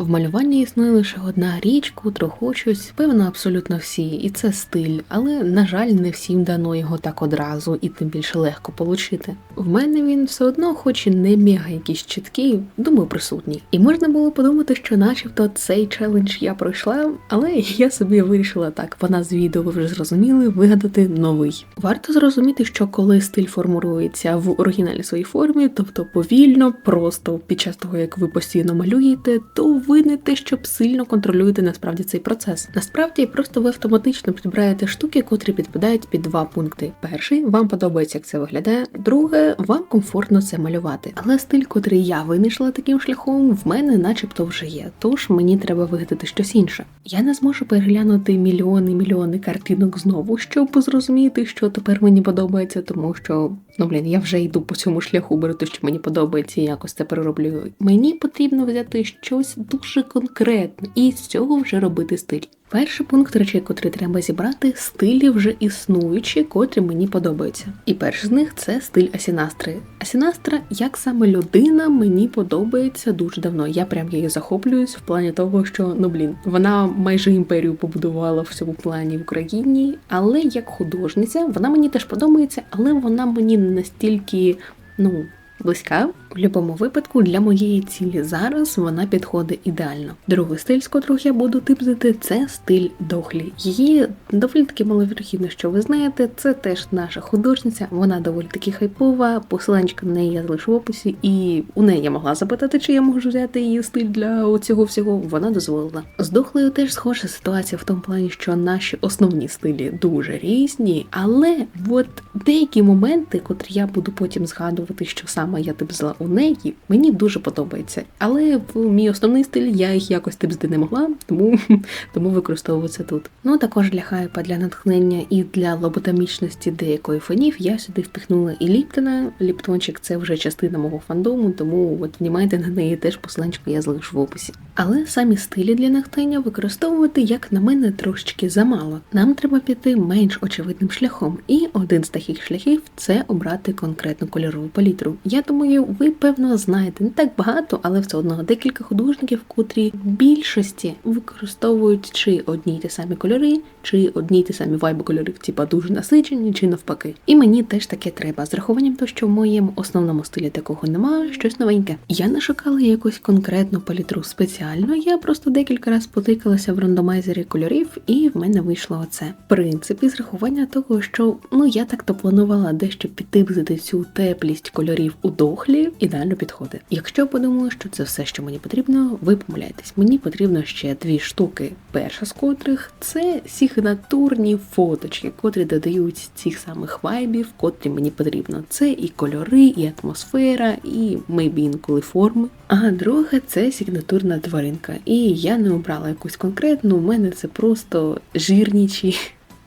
В малюванні існує лише одна річ, котру хочуть, певно, абсолютно всі, і це стиль, але на жаль, не всім дано його так одразу і тим більше легко получити. В мене він все одно, хоч і не мега якийсь чіткий, думаю, присутній. І можна було подумати, що начебто цей челендж я пройшла, але я собі вирішила так. Вона з відео ви вже зрозуміли вигадати новий. Варто зрозуміти, що коли стиль формується в оригінальній своїй формі, тобто повільно, просто під час того, як ви постійно малюєте, то ви не те, щоб сильно контролюєте насправді цей процес. Насправді просто ви автоматично підбираєте штуки, котрі підпадають під два пункти. Перший вам подобається, як це виглядає. Друге, вам комфортно це малювати. Але стиль, котрий я винайшла таким шляхом, в мене, начебто, вже є. Тож мені треба вигадати щось інше. Я не зможу переглянути мільйони мільйони картинок знову, щоб зрозуміти, що тепер мені подобається, тому що ну блін, я вже йду по цьому шляху, беру те, що мені подобається, і якось це перероблю. Мені потрібно взяти щось дуже конкретне і з цього вже робити стиль. Перший пункт речей, котрі треба зібрати, стилі вже існуючі, котрі мені подобаються. І перший з них це стиль Асінастри. Асінастра, як саме людина, мені подобається дуже давно. Я прям її захоплююсь в плані того, що ну блін, вона майже імперію побудувала в цьому плані в Україні, але як художниця, вона мені теж подобається, але вона мені настільки ну близька. В будь-якому випадку для моєї цілі зараз вона підходить ідеально. Другий стиль, з котрого я буду типзити, це стиль дохлі. Її доволі таки маловірогідно, що ви знаєте. Це теж наша художниця. Вона доволі таки хайпова. Посиланчика на неї я залишу в описі, і у неї я могла запитати, чи я можу взяти її стиль для цього всього. Вона дозволила. З дохлею теж схожа ситуація в тому плані, що наші основні стилі дуже різні, але от деякі моменти, котрі я буду потім згадувати, що саме я типзила у неї мені дуже подобається. Але в мій основний стиль я їх якось типзди не могла, тому тому використовую це тут. Ну також для хайпа, для натхнення і для лоботомічності деякої фонів я сюди впихнула і Ліптона. Ліптончик це вже частина мого фандому, тому от внімайте на неї теж посиланчику я залишу в описі. Але самі стилі для натхнення використовувати, як на мене, трошечки замало. Нам треба піти менш очевидним шляхом. І один з таких шляхів це обрати конкретну кольорову палітру. Я думаю, ви певно знаєте не так багато, але все одно декілька художників, котрі в більшості використовують чи одні й ті самі кольори, чи одні й ті самі вайби кольорів, типа дуже насичені, чи навпаки. І мені теж таке треба. З рахуванням того, що в моєму основному стилі такого немає, щось новеньке. Я не шукала якусь конкретну палітру спеціально. Я просто декілька разів потикалася в рандомайзері кольорів, і в мене вийшло оце. В принципі, з рахування того, що ну я так-то планувала дещо підтипзити цю теплість кольорів у дохлі, ідеально підходить. Якщо подумаю, що це все, що мені потрібно, ви помиляєтесь. Мені потрібно ще дві штуки. Перша з котрих це сигнатурні фоточки, котрі додають цих самих вайбів, котрі мені потрібно. Це і кольори, і атмосфера, і мейбі інколи форми. А друге це сигнатурна тваринка. І я не обрала якусь конкретну, у мене це просто жирнічі,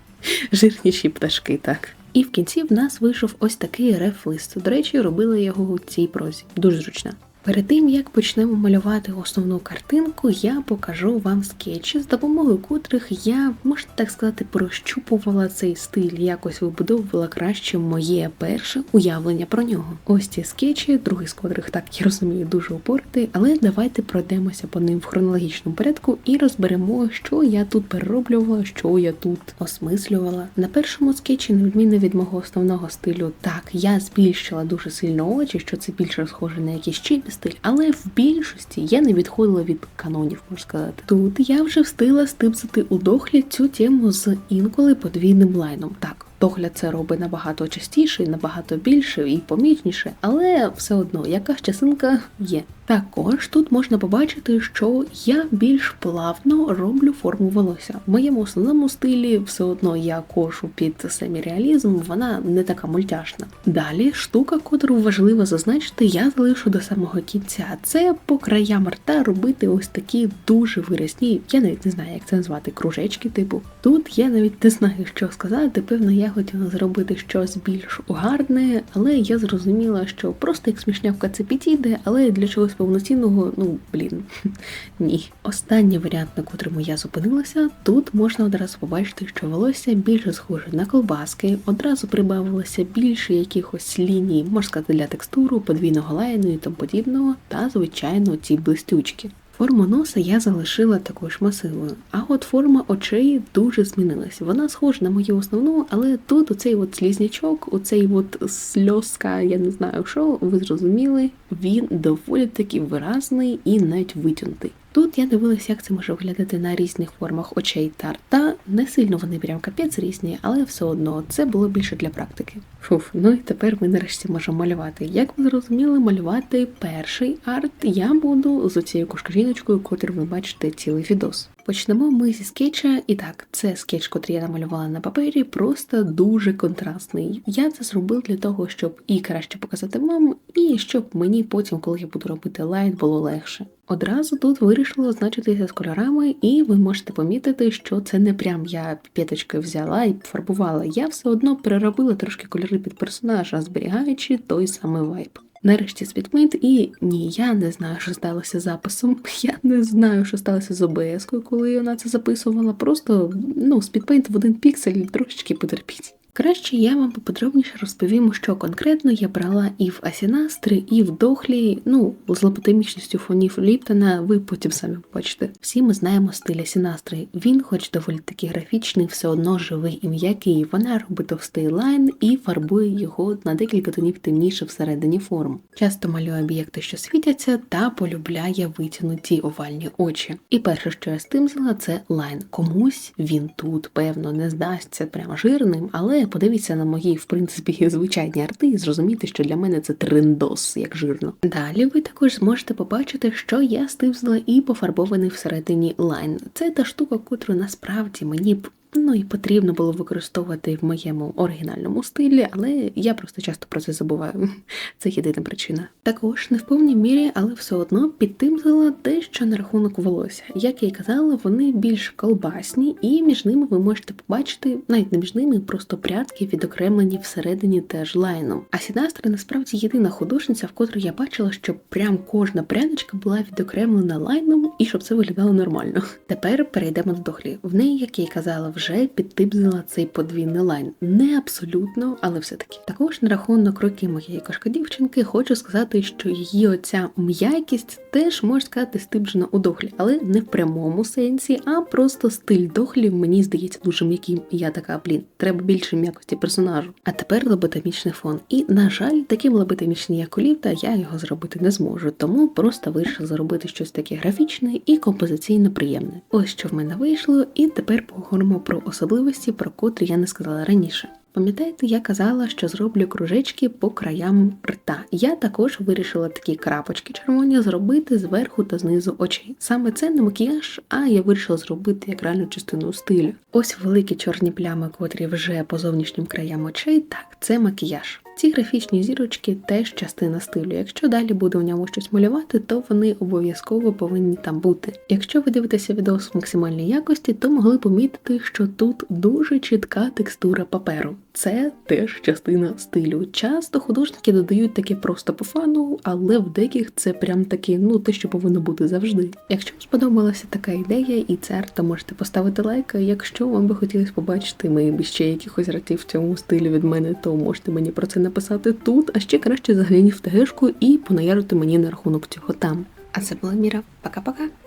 жирніші пташки, так. І в кінці в нас вийшов ось такий реф-лист. До речі, робили його у цій прозі. Дуже зручно. Перед тим як почнемо малювати основну картинку, я покажу вам скетчі, з допомогою котрих я, можна так сказати, прощупувала цей стиль, якось вибудовувала краще моє перше уявлення про нього. Ось ці скетчі, другий з котрих, так я розумію, дуже упорти, але давайте пройдемося по ним в хронологічному порядку і розберемо, що я тут перероблювала, що я тут осмислювала. На першому скетчі, на відміну від мого основного стилю, так я збільшила дуже сильно очі, що це більше схоже на якісь чіпі стиль, але в більшості я не відходила від канонів, можна сказати. Тут я вже встигла стипсити у дохлі цю тему з інколи подвійним лайном. Так. Дохля це робить набагато частіше, набагато більше і помічніше, але все одно якась частинка є. Також тут можна побачити, що я більш плавно роблю форму волосся. В моєму основному стилі все одно я кошу під семіреалізм, вона не така мультяшна. Далі штука, котру важливо зазначити, я залишу до самого кінця. Це по краям рта робити ось такі дуже виразні. Я навіть не знаю, як це назвати, кружечки, типу. Тут я навіть не знаю, що сказати. Певно, я хотіла зробити щось більш гарне, але я зрозуміла, що просто як смішнявка це підійде, але для чогось повноцінного, ну блін, ні. Останній варіант, на котрому я зупинилася, тут можна одразу побачити, що волосся більше схоже на колбаски, одразу прибавилося більше якихось ліній, можна сказати, для текстуру, подвійного лайну і тому подібного, та звичайно ці блистючки. Форму носа я залишила також масивою, а от форма очей дуже змінилась. Вона схожа на мою основну, але тут оцей от слізнячок, оцей от сльозка, я не знаю що, ви зрозуміли, він доволі таки виразний і навіть витягнутий. Тут я дивилася, як це може виглядати на різних формах очей та рта. Не сильно вони прям капець різні, але все одно це було більше для практики. Фуф, ну і тепер ми нарешті можемо малювати. Як ви зрозуміли, малювати перший арт я буду з оцією кошкаріночкою, котру ви бачите цілий відос. Почнемо ми зі скетча, і так, це скетч, котрий я намалювала на папері, просто дуже контрастний. Я це зробив для того, щоб і краще показати вам, і щоб мені потім, коли я буду робити лайт, було легше. Одразу тут вирішила означитися з кольорами, і ви можете помітити, що це не прям я п'яточкою взяла і фарбувала. Я все одно переробила трошки кольори під персонажа, зберігаючи той самий вайб. Нарешті спідмейт, і ні, я не знаю, що сталося з записом. Я не знаю, що сталося з ОБС-кою, коли вона це записувала. Просто ну, спідмейт в один піксель трошечки потерпіть. Краще я вам поподробніше розповім, що конкретно я брала і в Асінастри, і в Дохлі. Ну, з лоботомічністю фонів Ліптона ви потім самі побачите. Всі ми знаємо стиль Асінастри. Він, хоч доволі таки графічний, все одно живий і м'який. Вона робить товстий лайн і фарбує його на декілька тонів темніше всередині форм. Часто малює об'єкти, що світяться, та полюбляє витягнуті овальні очі. І перше, що я стимзила, це лайн. Комусь він тут, певно, не здасться прямо жирним, але подивіться на мої, в принципі, звичайні арти і зрозуміти, що для мене це трендос, як жирно. Далі ви також зможете побачити, що я стивзила і пофарбований всередині лайн. Це та штука, котру насправді мені б Ну і потрібно було використовувати в моєму оригінальному стилі, але я просто часто про це забуваю. Це єдина причина. Також не в повній мірі, але все одно підтимзила дещо на рахунок волосся. Як я й казала, вони більш колбасні, і між ними ви можете побачити, навіть не між ними, просто прядки відокремлені всередині теж лайном. А Сінастра насправді єдина художниця, в котрій я бачила, що прям кожна прядочка була відокремлена лайном і щоб це виглядало нормально. Тепер перейдемо до дохлі. В неї, як я й казала, вже вже підтипзила цей подвійний лайн. Не абсолютно, але все-таки. Також на рахунок роки моєї кошкодівчинки хочу сказати, що її оця м'якість теж можна сказати стиджена у дохлі, але не в прямому сенсі, а просто стиль дохлі мені здається дуже м'яким. Я така, блін, треба більше м'якості персонажу. А тепер лоботомічний фон. І, на жаль, таким лоботомічний, як у Лівта, я його зробити не зможу, тому просто вирішила зробити щось таке графічне і композиційно приємне. Ось що в мене вийшло, і тепер поговоримо про особливості, про котрі я не сказала раніше. Пам'ятаєте, я казала, що зроблю кружечки по краям рта. Я також вирішила такі крапочки червоні зробити зверху та знизу очей. Саме це не макіяж, а я вирішила зробити як реальну частину стилю. Ось великі чорні плями, котрі вже по зовнішнім краям очей, так, це макіяж. Ці графічні зірочки теж частина стилю. Якщо далі буде у ньому щось малювати, то вони обов'язково повинні там бути. Якщо ви дивитеся відео в максимальній якості, то могли помітити, що тут дуже чітка текстура паперу. Це теж частина стилю. Часто художники додають таке просто по фану, але в деяких це прям таке, ну те, що повинно бути завжди. Якщо вам сподобалася така ідея і це то можете поставити лайк. Якщо вам би хотілося побачити мої ще якихось ратів в цьому стилі від мене, то можете мені про це написати тут, а ще краще загляніть в тегешку і понаярити мені на рахунок цього там. А це була Міра. Пока-пока.